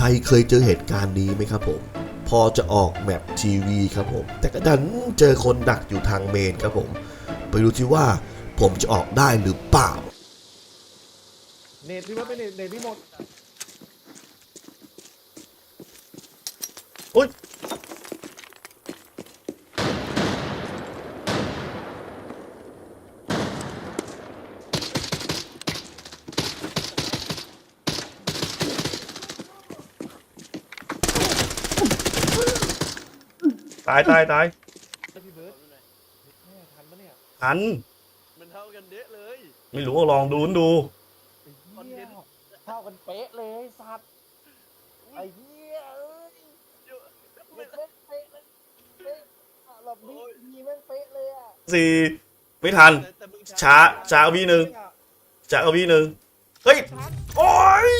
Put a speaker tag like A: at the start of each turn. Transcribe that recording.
A: ใครเคยเจอเหตุการณ์นี้ไหมครับผม พอจะออกแมปทีวีครับผม แต่ก็ดันเจอคนดักอยู่ทางเมนครับผม ไปดูที่ว่าผมจะออกได้หรือเปล่า
B: เน็ตพี่ว่าเป็นเน็ตเน็ตพี่หมด
A: อุ๊ย ตายตายตาย
B: พี่เบิร์ดแม่ทันปะเนี่ย
A: ทัน
C: มันเท่ากันเดะเลย
A: ไม่รู้ก็ลองดูดู
B: ไอ้เหี้ยเท่ากันเป๊ะเลยไอ้สัตว์ไอ้เหี้ยเอ้ย
C: เยอะ
B: แม่งเป๊ะเป๊ะเลยเป๊ะอะหลบนี้มีแม่งเป๊ะเลยอะ
A: สี่ไม่ทัน
C: แต่แต่มึง
A: ช้าช้าวิหนึ่งช้าวิหนึ่งเฮ้ย โอ้ย